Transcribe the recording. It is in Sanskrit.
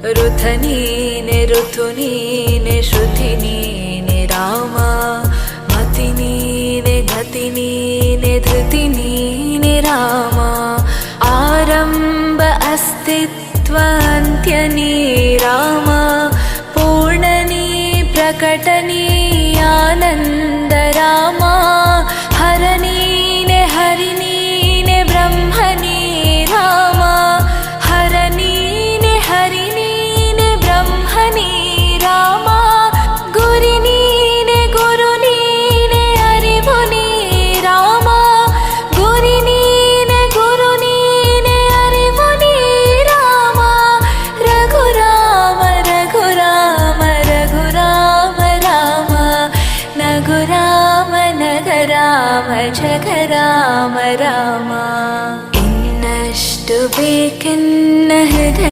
ऋथनीने ऋथुनीने श्रुतिनीने राम मतिनीने गतिनीने धृतिनीने राम। आरम्भ अस्तित्वान्त्यनी राम पूर्णनी प्रकटनी आनन्द राम। हरनीने हरिणीने जग राम राम। इन्नष्टु बिखन्नः